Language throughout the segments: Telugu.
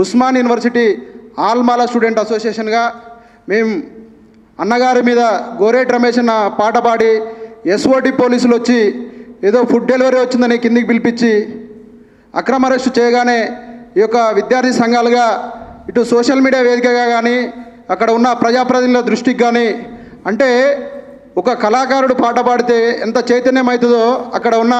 ఉస్మాన్ యూనివర్సిటీ ఆల్మాల స్టూడెంట్ అసోసియేషన్గా మేము అన్నగారి మీద గోరేట్ రమేష్ అన్న పాట పాడి ఎస్ఓటి పోలీసులు వచ్చి ఏదో ఫుడ్ డెలివరీ వచ్చిందని కిందికి పిలిపించి అక్రమ అరెస్టు చేయగానే ఈ యొక్క విద్యార్థి సంఘాలుగా ఇటు సోషల్ మీడియా వేదికగా కానీ అక్కడ ఉన్న ప్రజాప్రతినిధుల దృష్టికి కానీ అంటే ఒక కళాకారుడు పాట పాడితే ఎంత చైతన్యం అవుతుందో అక్కడ ఉన్న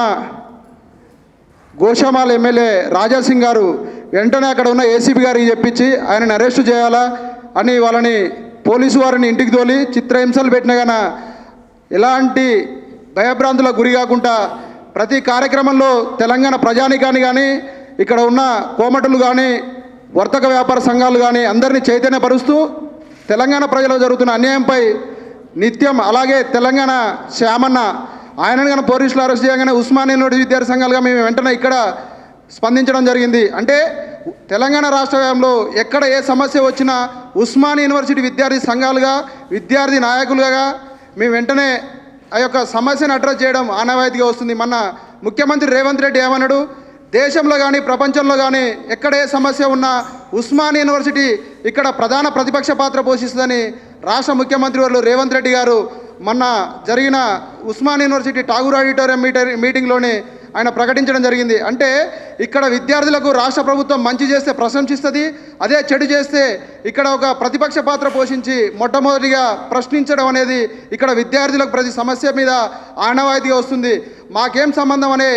గోషామాల ఎమ్మెల్యే రాజాసింగ్ గారు వెంటనే అక్కడ ఉన్న ఏసీబీ గారికి చెప్పించి ఆయనను అరెస్టు చేయాలా అని వాళ్ళని పోలీసు వారిని ఇంటికి తోలి చిత్రహింసలు పెట్టిన గన ఎలాంటి భయభ్రాంతులకు గురి కాకుండా ప్రతి కార్యక్రమంలో తెలంగాణ ప్రజానికాన్ని కానీ ఇక్కడ ఉన్న కోమటులు కానీ వర్తక వ్యాపార సంఘాలు కానీ అందరినీ చైతన్యపరుస్తూ తెలంగాణ ప్రజలకు జరుగుతున్న అన్యాయంపై నిత్యం అలాగే తెలంగాణ శ్యామన్న ఆయనను కానీ పోలీసులు అరెస్ట్ చేయగానే ఉస్మానియా యూనివర్సిటీ విద్యార్థి సంఘాలుగా మేము వెంటనే ఇక్కడ స్పందించడం జరిగింది. అంటే తెలంగాణ రాష్ట్ర ఎక్కడ ఏ సమస్య వచ్చినా ఉస్మాన్ యూనివర్సిటీ విద్యార్థి సంఘాలుగా విద్యార్థి నాయకులుగా మేము వెంటనే ఆ యొక్క సమస్యను అడ్రస్ చేయడం ఆనవాయితీగా వస్తుంది. మన ముఖ్యమంత్రి రేవంత్ రెడ్డి ఏమన్నాడు? దేశంలో కానీ ప్రపంచంలో కానీ ఎక్కడ ఏ సమస్య ఉన్నా ఉస్మాన్ యూనివర్సిటీ ఇక్కడ ప్రధాన ప్రతిపక్ష పాత్ర పోషిస్తుందని రాష్ట్ర ముఖ్యమంత్రి వారు రేవంత్ రెడ్డి గారు మొన్న జరిగిన Osman University Tagore auditorium meter మీటింగ్లోనే ఆయన ప్రకటించడం జరిగింది. అంటే ఇక్కడ విద్యార్థులకు రాష్ట్ర ప్రభుత్వం మంచి చేస్తే ప్రశంసిస్తుంది అదే చెడు చేస్తే ఇక్కడ ఒక ప్రతిపక్ష పాత్ర పోషించి మొట్టమొదటిగా ప్రశ్నించడం అనేది ఇక్కడ విద్యార్థులకు ప్రతి సమస్య మీద ఆనవాయితీగా వస్తుంది. మాకేం సంబంధం అనే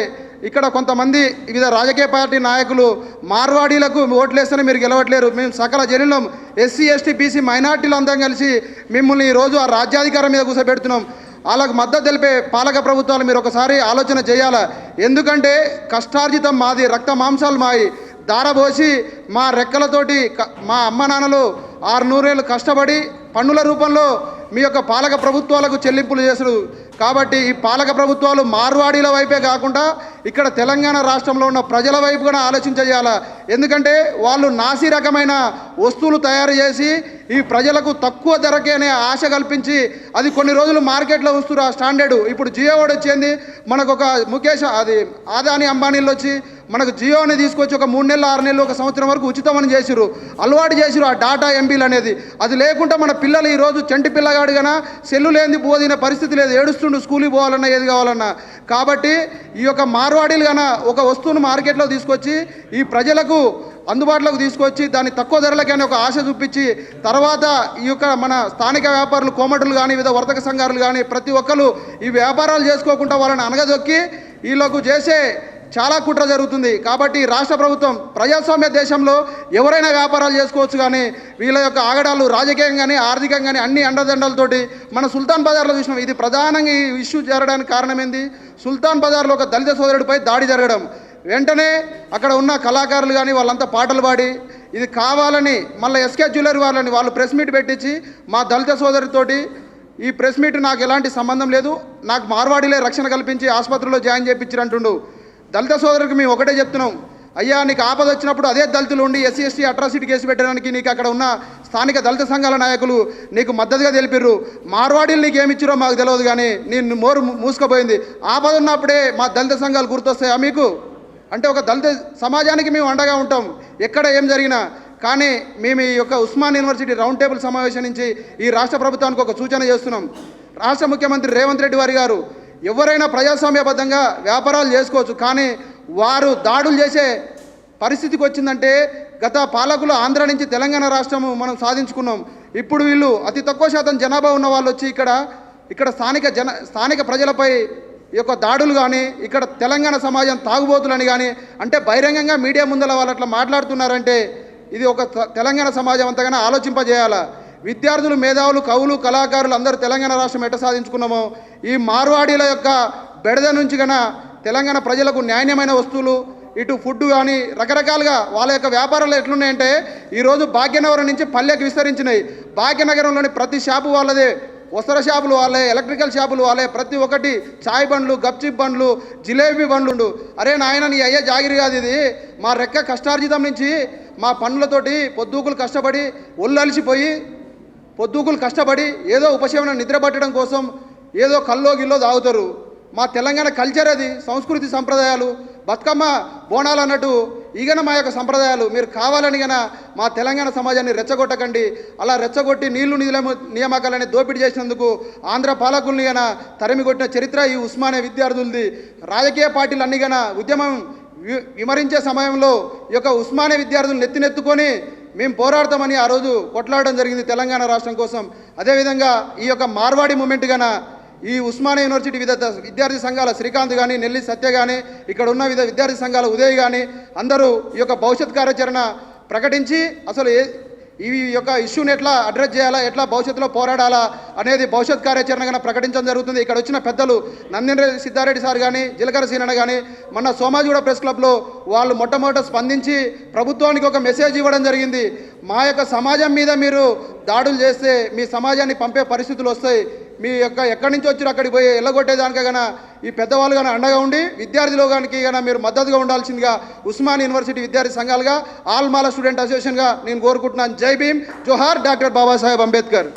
ఇక్కడ కొంతమంది వివిధ రాజకీయ పార్టీ నాయకులు మార్వాడీలకు ఓట్లేస్తేనే మీరు గెలవట్లేరు. మేము సకల జనులం ఎస్సీ ఎస్టీ బీసీ మైనార్టీలు అందరం కలిసి మిమ్మల్ని ఈరోజు ఆ రాజ్యాధికారం మీద కూర్చోబెడుతున్నాం. వాళ్ళకు మద్దతు తెలిపే పాలక ప్రభుత్వాలు మీరు ఒకసారి ఆలోచన చేయాలా? ఎందుకంటే కష్టార్జితం మాది రక్త మాంసాలు మాయి. దారబోసి మా రెక్కలతోటి మా అమ్మ నాన్నలు ఆరు నూరేళ్ళు కష్టపడి పన్నుల రూపంలో మీ యొక్క పాలక ప్రభుత్వాలకు చెల్లింపులు చేశారు. కాబట్టి ఈ పాలక ప్రభుత్వాలు మార్వాడీల వైపే కాకుండా ఇక్కడ తెలంగాణ రాష్ట్రంలో ఉన్న ప్రజల వైపు కూడా ఆలోచించేయాలా? ఎందుకంటే వాళ్ళు నాసి రకమైన వస్తువులు తయారు చేసి ఈ ప్రజలకు తక్కువ ధరకే అనే ఆశ కల్పించి అది కొన్ని రోజులు మార్కెట్లో వస్తున్నారు. ఆ స్టాండర్డ్ ఇప్పుడు జియో వాడు వచ్చింది. మనకు ఒక ముఖేష్ అది ఆదాని అంబానీలు వచ్చి మనకు జియోని తీసుకొచ్చి ఒక మూడు నెలలు ఆరు నెలలు ఒక సంవత్సరం వరకు ఉచితమని చేసిరు అలవాటు చేసిరు ఆ డాటా ఎంబీలు అనేది. అది లేకుండా మన పిల్లలు ఈరోజు చంటి పిల్లగాడు సెల్లు లేని పోదిన పరిస్థితి లేదు. ఏడుస్తుండు స్కూల్కి పోవాలన్నా ఏది కావాలన్నా. కాబట్టి ఈ యొక్క మార్వాడీలు గన ఒక వస్తువును మార్కెట్లో తీసుకొచ్చి ఈ ప్రజలకు అందుబాటులోకి తీసుకొచ్చి దాన్ని తక్కువ ధరలకైనా ఒక ఆశ చూపించి తర్వాత ఈ యొక్క మన స్థానిక వ్యాపారులు కోమటులు కానీ వివిధ వర్తక సంఘాలు కానీ ప్రతి ఒక్కరు ఈ వ్యాపారాలు చేసుకోకుండా వాళ్ళని అనగదొక్కి వీళ్ళకు చేసే చాలా కుట్ర జరుగుతుంది. కాబట్టి రాష్ట్ర ప్రభుత్వం ప్రజాస్వామ్య దేశంలో ఎవరైనా వ్యాపారాలు చేసుకోవచ్చు కానీ వీళ్ళ యొక్క ఆగడాలు రాజకీయంగా కానీ ఆర్థికంగా కానీ అన్ని అండదండలతోటి మన సుల్తాన్ బజార్లో చూసినాం. ఇది ప్రధానంగా ఈ ఇష్యూ జరగడానికి కారణం ఏంది సుల్తాన్ బజార్లో ఒక దళిత సోదరుడిపై దాడి జరగడం. వెంటనే అక్కడ ఉన్న కళాకారులు కానీ వాళ్ళంతా పాటలు పాడి ఇది కావాలని మళ్ళీ ఎస్కే జ్యువెలరీ వాళ్ళని వాళ్ళు ప్రెస్ మీట్ పెట్టించి మా దళిత సోదరితోటి ఈ ప్రెస్ మీట్ నాకు ఎలాంటి సంబంధం లేదు. నాకు మార్వాడిలే రక్షణ కల్పించి ఆసుపత్రిలో జాయిన్ చేయించారంటుండు దళిత సోదరుడికి మేము ఒకటే చెప్తున్నాం. అయ్యా నీకు ఆపద వచ్చినప్పుడు అదే దళితులు ఉండి ఎస్సీ ఎస్టీ అట్రాసిటీ కేసు పెట్టడానికి నీకు అక్కడ ఉన్న స్థానిక దళిత సంఘాల నాయకులు నీకు మద్దతుగా తెలిపిర్రు. మార్వాడీలు నీకు ఏమిచ్చిరో మాకు తెలియదు కానీ నేను మోరు మూసుకుపోయింది. ఆపద ఉన్నప్పుడే మా దళిత సంఘాలు గుర్తొస్తాయా మీకు? అంటే ఒక దళిత సమాజానికి మేము అండగా ఉంటాం. ఎక్కడ ఏం జరిగినా. కానీ మేము ఈ యొక్క ఉస్మాన్ యూనివర్సిటీ రౌండ్ టేబుల్ సమావేశం నుంచి ఈ రాష్ట్ర ప్రభుత్వానికి ఒక సూచన చేస్తున్నాం. రాష్ట్ర ముఖ్యమంత్రి రేవంత్ రెడ్డి వారి గారు ఎవరైనా ప్రజాస్వామ్యబద్ధంగా వ్యాపారాలు చేసుకోవచ్చు కానీ వారు దాడులు చేసే పరిస్థితికి వచ్చిందంటే గత పాలకులు ఆంధ్ర నుంచి తెలంగాణ రాష్ట్రము మనం సాధించుకున్నాం. ఇప్పుడు వీళ్ళు అతి తక్కువ శాతం జనాభా ఉన్న వాళ్ళు వచ్చి ఇక్కడ ఇక్కడ స్థానిక జన స్థానిక ప్రజలపై ఈ యొక్క దాడులు కానీ ఇక్కడ తెలంగాణ సమాజం తాగుబోతులని కానీ అంటే బహిరంగంగా మీడియా ముందల వాళ్ళు అట్లా మాట్లాడుతున్నారంటే ఇది ఒక త- తెలంగాణ సమాజం అంతగానో ఆలోచింపజేయాలా? విద్యార్థులు మేధావులు కవులు కళాకారులు అందరూ తెలంగాణ రాష్ట్రం ఎట్ట సాధించుకున్నామో ఈ మార్వాడీల యొక్క బెడద నుంచి గన తెలంగాణ ప్రజలకు న్యాయమైన వస్తువులు ఇటు ఫుడ్ కానీ రకరకాలుగా వాళ్ళ యొక్క వ్యాపారాలు ఎట్లున్నాయంటే ఈరోజు భాగ్యనగరం నుంచి పల్లెకి విస్తరించినాయి. భాగ్యనగరంలోని ప్రతి షాపు వాళ్ళదే. వస్త్ర షాపులు వాళ్ళే ఎలక్ట్రికల్ షాపులు వాళ్ళే. ప్రతి ఒక్కటి చాయ్ బండ్లు గప్చిప్ బండ్లు జిలేబీ బండ్లు అరే నాయన నీ అయ్యే జాగిరి కాదు ఇది. మా రెక్క కష్టార్జితం నుంచి మా పనులతోటి పొద్దుకులు కష్టపడి ఒళ్ళు అలిసిపోయి పొద్దుకులు కష్టపడి ఏదో ఉపశమనం నిద్ర పట్టడం కోసం ఏదో కల్లో గిల్లో తాగుతారు. మా తెలంగాణ కల్చర్ అది సంస్కృతి సంప్రదాయాలు బతుకమ్మ బోనాలు అన్నట్టు ఈగన మా యొక్క సంప్రదాయాలు. మీరు కావాలని గన మా తెలంగాణ సమాజాన్ని రెచ్చగొట్టకండి. అలా రెచ్చగొట్టి నీళ్ళు నిధుల నియామకాలని దోపిడీ చేసినందుకు ఆంధ్ర పాలకుల్ని గన తరిమికొట్టిన చరిత్ర ఈ ఉస్మానియా విద్యార్థులది. రాజకీయ పార్టీలు అన్ని గన ఉద్యమం వి- విమరించే సమయంలో ఈ యొక్క ఉస్మానియా విద్యార్థులు నెత్తినెత్తుకొని మేము పోరాడతామని ఆ రోజు కొట్లాడడం జరిగింది తెలంగాణ రాష్ట్రం కోసం. అదేవిధంగా ఈ యొక్క మార్వాడి మూమెంట్ గన ఈ ఉస్మానియా యూనివర్సిటీ వివిధ విద్యార్థి సంఘాల శ్రీకాంత్ కానీ నెల్లి సత్య కానీ ఇక్కడ ఉన్న వివిధ విద్యార్థి సంఘాల ఉదయ్ కానీ అందరూ ఈ యొక్క భవిష్యత్ కార్యాచరణ ప్రకటించి అసలు ఏ ఈ యొక్క ఇష్యూని ఎట్లా అడ్రస్ చేయాలా ఎట్లా భవిష్యత్తులో పోరాడాలా అనేది భవిష్యత్ కార్యాచరణగా ప్రకటించడం జరుగుతుంది. ఇక్కడ వచ్చిన పెద్దలు నందిని సిద్ధారెడ్డి సార్ కానీ జిలకర సీనన్న కానీ మొన్న సోమాజిగూడ ప్రెస్ క్లబ్లో వాళ్ళు మొట్టమొదట స్పందించి ప్రభుత్వానికి ఒక మెసేజ్ ఇవ్వడం జరిగింది. మా యొక్క సమాజం మీద మీరు దాడులు చేస్తే మీ సమాజాన్ని పంపే పరిస్థితులు వస్తాయి. మీ యొక్క ఎక్కడి నుంచి వచ్చి అక్కడికి పోయి ఎల్లగొట్టేదానిక గన ఈ పెద్దవాళ్ళు కానీ అండగా ఉండి విద్యార్థి లోకానికి కానీ మీరు మద్దతుగా ఉండాల్సిందిగా ఉస్మాన్ యూనివర్సిటీ విద్యార్థి సంఘాలుగా ఆల్మాల స్టూడెంట్ అసోసియేషన్గా నేను కోరుకుంటున్నాను. జై భీమ్. జోహార్ డాక్టర్ బాబాసాహెబ్ అంబేద్కర్.